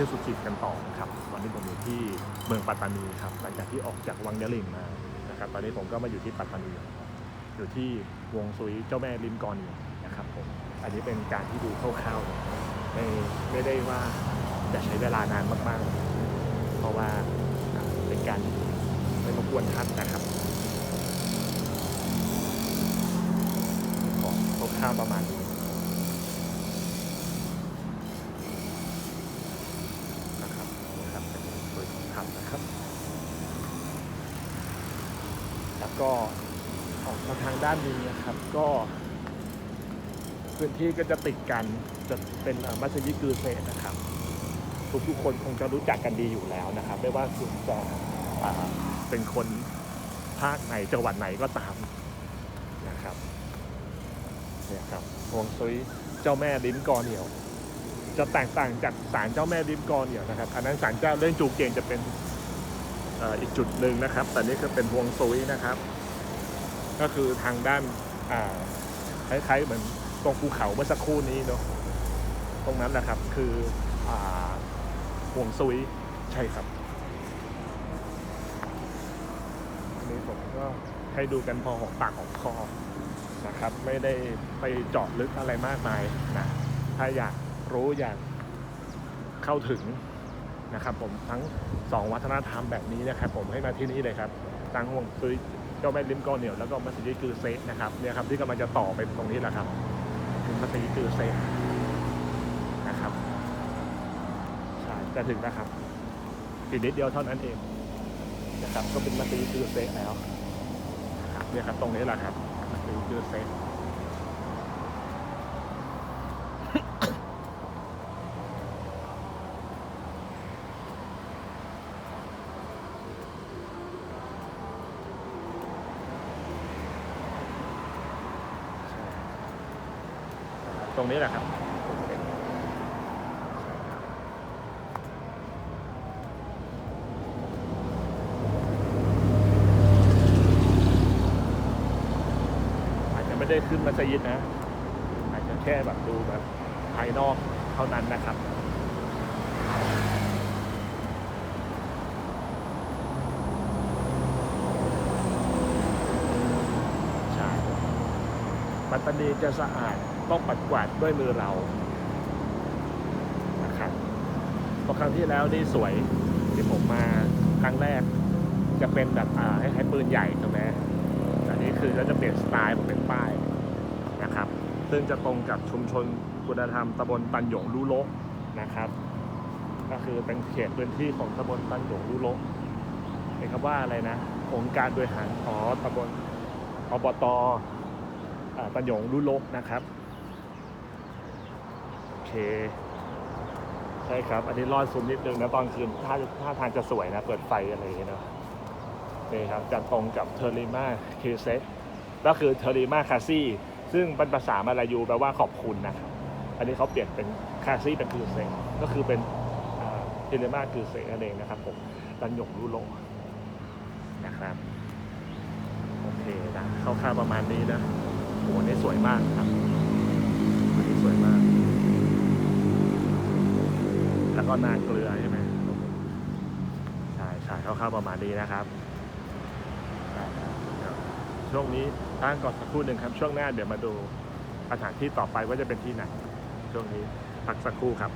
ที่ยวสุจิตกันต่อครับวันนี้ผมอยู่ที่เมืองปัตตานีครับหลังจากที่ออกจากวังยะลิงมานะครับตอนนี้ผมก็มาอยู่ที่ปัตตานีอยู่ที่วงซุยเจ้าแม่ลิมกอนีนะครับผมอันนี้เป็นการที่ดูคร่าวๆไม่ไม่ได้ว่าจะใช้เวลานานมากๆ เพราะว่าเป็นการไม่รบกวนท่านนะครับขอคร่าวๆประมาณนี้ นะครับนะครับเป็นสวยของทำนะครับ แล้ว ก็ออกมาทางด้านนี้นะครับ ก็พื้นที่ก็จะติดกันจะเป็นมัสยิดกือเซนนะครับ ทุกๆคนคงจะรู้จักกันดีอยู่แล้วนะครับ ไม่ว่าคุณจะเป็นคนภาคไหนจังหวัดไหนก็ตามนะครับเนี่ยครับฮวงซุยเจ้าแม่ลิ้นกอเหนียว จะแตกต่างจากศาลเจ้าแม่ลิ้นกอเหนียวนะครับอันนั้นศาลเจ้าเรื่องจูเกงจะเป็น อีกจุดหนึ่งนะครับ แต่นี่ก็เป็นฮวงซุยนะครับ ก็คือทางด้านคล้ายๆเหมือนตรงภูเขาเมื่อสักครู่นี้เนาะตรงนั้นแหละครับคืออ่วงซุยใช่ครับอันนี้ผมก็ให้ดูกันพอหอมปากหอมคอนะครับ ไม่ได้ไปเจาะลึกอะไรมากมายนะถ้าอยากรู้อยากเข้าถึง นะครับผมทั้งสองวัฒนธรรมแบบนี้นะครับผมให้มาที่นี่เลยครับตังห่วงซุยเจ้าแม่ลิมกอเหนียวแล้วก็มัสยิดกือเซนะครับเนี่ยครับที่กำลังจะต่อไปตรงนี้แหละครับมัสยิดกือเซนะครับใช่จะถึงนะครับอีกนิดเดียวเท่านั้นเองนะครับก็เป็นมัสยิดกือเซแล้วเนี่ยครับตรงนี้แหละครับมัสยิดกือเซ รงนี้แหละครับอาจจะไม่ได้ขึ้นมัสยิดนะ อาจจะแค่แบบดูแบบภายนอกเท่านั้นนะครับใช่ปัตตานีจะสะอาด ต้องปัดกวาดด้วยมือเรานะครับเพราะครั้งที่แล้วนี่สวยที่ผมมาครั้งแรก จะเป็นแบบอ่าให้ให้ปืนใหญ่ใช่ไหมแต่นี่คือก็จะเปลี่ยนสไตล์ผมเป็นป้ายนะครับ ซึ่งจะตรงกับชุมชนคุณธรรมตำบลตันหยงลูโลกนะครับ ก็คือเป็นเขตพื้นที่ของตำบลตันหยงลูโลกเป็นคำว่าอะไรนะองค์การบริหารอ๋อตำบลอบตอตันหยงรุโลกนะครับ เค ใช่ครับ อันนี้รอดซูมนิดนึงนะตอนคืนถ้าถ้าทางจะสวยนะ เปิดไฟอะไรอย่างเงี้ยเนอะนี่ครับจะตรงกับเทอริมาเคเซก็คือเทอริมาคาซี่ซึ่งเป็นภาษามาลายูแปลว่าขอบคุณนะครับอันนี้เขาเปลี่ยนเป็นคาซี่เป็นคือเซก็คือเป็นเทอริมาคือเซนั่นเองนะครับผมตันหยงรุโลนะครับโอเคนะคร่าวๆประมาณนี้นะโอ้โหนี่สวยมากครับอันนี้สวยมาก แล้วก็นาเกลือใช่ไหมใช่ใช่คร่าวๆประมาณนี้นะครับได้ครับเดี๋ยวช่วงนี้ตั้งก่อนสักครู่หนึ่งครับ ช่วงหน้าเดี๋ยวมาดูสถานที่ต่อไปว่าจะเป็นที่ไหน ช่วงนี้พักสักครู่ครับ